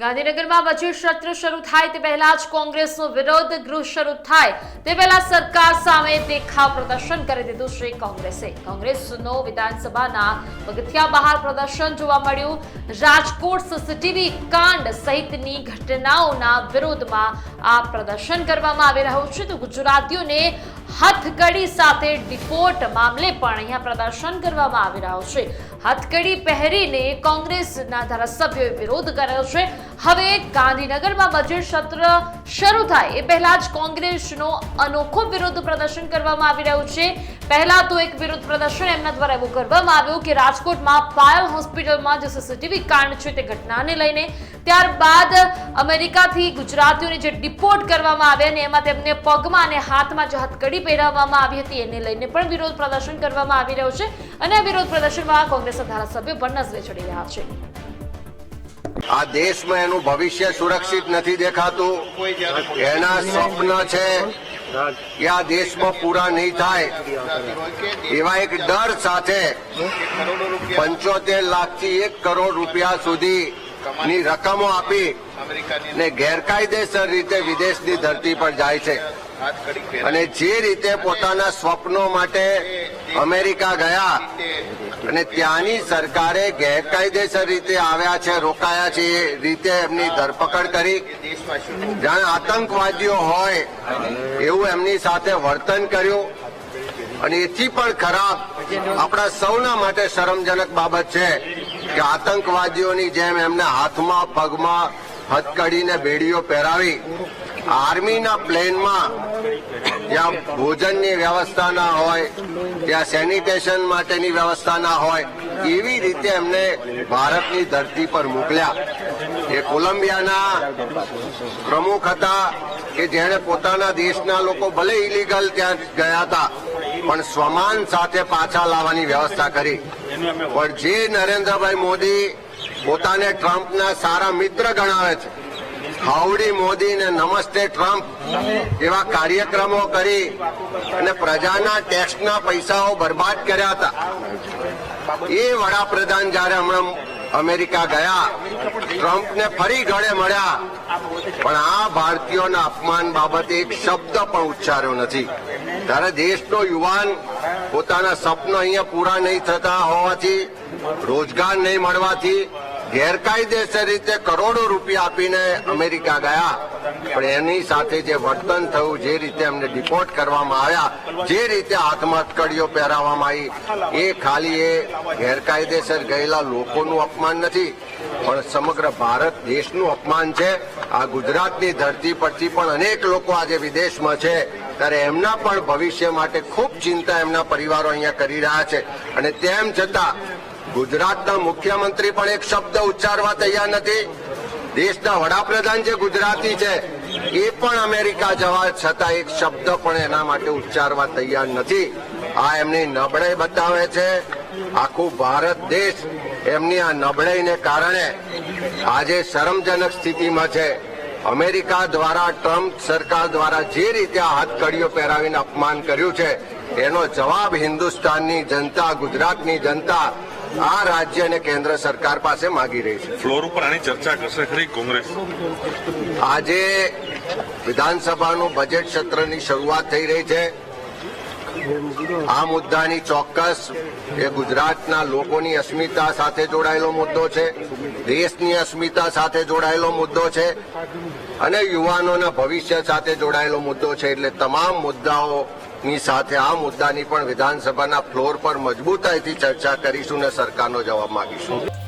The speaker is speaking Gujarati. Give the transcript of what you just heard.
ગાંધીનગરમાં બજેટ સત્ર શરૂ થાય તે પહેલા જ કોંગ્રેસનો વિરોધ ગૃહ શરૂ થાય તે પહેલા સરકાર સામે દેખાવ પ્રદર્શન કરી દીધું છે કોંગ્રેસે. કોંગ્રેસનો વિધાનસભાના પગથિયા બહાર પ્રદર્શન જોવા મળ્યું. રાજકોટ સીસીટીવી કાંડ સહિતની ઘટનાઓના વિરોધમાં આ પ્રદર્શન કરવામાં આવી રહ્યું છે. તો ગુજરાતીઓને હથકડી સાથે ડિપોર્ટ મામલે પણ અહીંયા પ્રદર્શન કરવામાં આવી રહ્યું છે. હથકડી પહેરીને કોંગ્રેસના ધારાસભ્યોએ વિરોધ કર્યો છે. હવે ગાંધીનગરમાં બજેટ સત્ર શરૂ થાય. એ પહેલા જ કોંગ્રેસનો અનોખો વિરોધ પ્રદર્શન કરવામાં આવી રહ્યું છે. પહેલા તો એક વિરોધ પ્રદર્શન એમના દ્વારા એવું કરવામાં આવ્યું કે રાજકોટમાં પાયલ હોસ્પિટલમાં જે સીસીટીવી કાંડ છે તે ઘટનાને લઈને, ત્યારબાદ અમેરિકાથી ગુજરાતીઓને જે ડિપોર્ટ કરવામાં આવ્યા અને એમાં તેમને પગમાં અને હાથમાં જે હથકડી પહેરાવવામાં આવી હતી, એને લઈને પણ વિરોધ પ્રદર્શન કરવામાં આવી રહ્યું છે. અને આ વિરોધ પ્રદર્શનમાં કોંગ્રેસના ધારાસભ્યો પણ નજરે ચડી રહ્યા છે. આ દેશમાં એનું ભવિષ્ય સુરક્ષિત નથી દેખાતું. એના સ્વપ્ન છે કે આ દેશમાં પૂરા નહીં થાય. એવા એક ડર સાથે પંચોતેર લાખથી એક કરોડ રૂપિયા સુધી ની રકમો આપી ને ગેરકાયદેસર રીતે વિદેશની ધરતી પર જાય છે. અને જે રીતે પોતાના સ્વપ્નો માટે અમેરિકા ગયા અને ત્યાંની સરકારે ગેરકાયદેસર રીતે આવ્યા છે, રોકાયા છે, એ રીતે એમની ધરપકડ કરી. જાણે આતંકવાદીઓ હોય, એવું એમની સાથે વર્તન કર્યું. અને એથી પણ ખરાબ આપણા સૌના માટે શરમજનક બાબત છે કે આતંકવાદીઓની જેમ એમને હાથમાં, પગમાં હથકડીને બેડીઓ પહેરાવી. આર્મીના પ્લેનમાં જ્યાં ભોજનની વ્યવસ્થા ના હોય, ત્યાં સેનિટેશન માટેની વ્યવસ્થા ના હોય, એવી રીતે એમને ભારતની ધરતી પર મોકલ્યા. એ કોલંબિયાના પ્રમુખ હતા કે જેણે પોતાના દેશના લોકો ભલે ઇલીગલ ત્યાં ગયા હતા, પણ સ્વમાન સાથે પાછા લાવવાની વ્યવસ્થા કરી. પણ જે નરેન્દ્રભાઈ મોદી પોતાને ટ્રમ્પના સારા મિત્ર ગણાવે છે હાઉડી મોદી ને નમસ્તે ટ્રમ્પ. એવા કાર્યક્રમો કરી અને પ્રજાના ટેક્સના પૈસાઓ બરબાદ કર્યા હતા. એ વડાપ્રધાન જયારે હમણાં અમેરિકા ગયા, ટ્રમ્પને ફરી ગળે મળ્યા. પણ આ ભારતીયોના અપમાન બાબતે એક શબ્દ પણ ઉચ્ચાર્યો નથી. ત્યારે દેશનો યુવાન પોતાના સપનો અહીંયા પૂરા નહીં થતા હોવાથી, રોજગાર નહીં મળવાથી ગેરકાયદેસર રીતે કરોડો રૂપિયા આપીને અમેરિકા ગયા. પણ એની સાથે જે વર્તન થયું, જે રીતે એમને ડિપોર્ટ કરવામાં આવ્યા, જે રીતે હાથમાં અટકડીઓ પહેરાવવામાં આવી, એ ખાલી એ ગેરકાયદેસર ગયેલા લોકોનું અપમાન નથી, પણ સમગ્ર ભારત દેશનું અપમાન છે. આ ગુજરાતની ધરતી પરથી પણ અનેક લોકો આજે વિદેશમાં છે. ત્યારે એમના પણ ભવિષ્ય માટે ખૂબ ચિંતા એમના પરિવારો અહીંયા કરી રહ્યા છે. અને તેમ છતાં ગુજરાતના મુખ્યમંત્રી પણ એક શબ્દ ઉચ્ચારવા તૈયાર નથી. દેશના વડાપ્રધાન જે ગુજરાતી છે, એ પણ અમેરિકા જવા છતાં એક શબ્દ પણ એના માટે ઉચ્ચારવા તૈયાર નથી. આ એમની નબળાઈ બતાવે છે. આખું ભારત દેશ એમની આ નબળાઈને કારણે આજે શરમજનક સ્થિતિમાં છે. અમેરિકા દ્વારા, ટ્રમ્પ સરકાર દ્વારા જે રીતે આ હાથકડીઓ પહેરાવીને અપમાન કર્યું છે, એનો જવાબ હિન્દુસ્તાનની જનતા, ગુજરાતની જનતા આ રાજ્ય અને કેન્દ્ર સરકાર પાસે માંગી રહી છે. ફ્લોર ઉપર આની ચર્ચા કરશે ખરી કોંગ્રેસ? આજે વિધાનસભાનું બજેટ સત્રની શરૂઆત થઈ રહી છે. આ મુદ્દાની ચોક્કસ એ ગુજરાતના લોકોની અસ્મિતા સાથે જોડાયેલો મુદ્દો છે. દેશની અસ્મિતા સાથે જોડાયેલો મુદ્દો છે. અને યુવાનોના ભવિષ્ય સાથે જોડાયેલો મુદ્દો છે. એટલે તમામ મુદ્દાઓની સાથે આ મુદ્દાની પણ વિધાનસભાના ફ્લોર પર મજબૂતાઈથી ચર્ચા કરીશું અને સરકારનો જવાબ માંગીશું.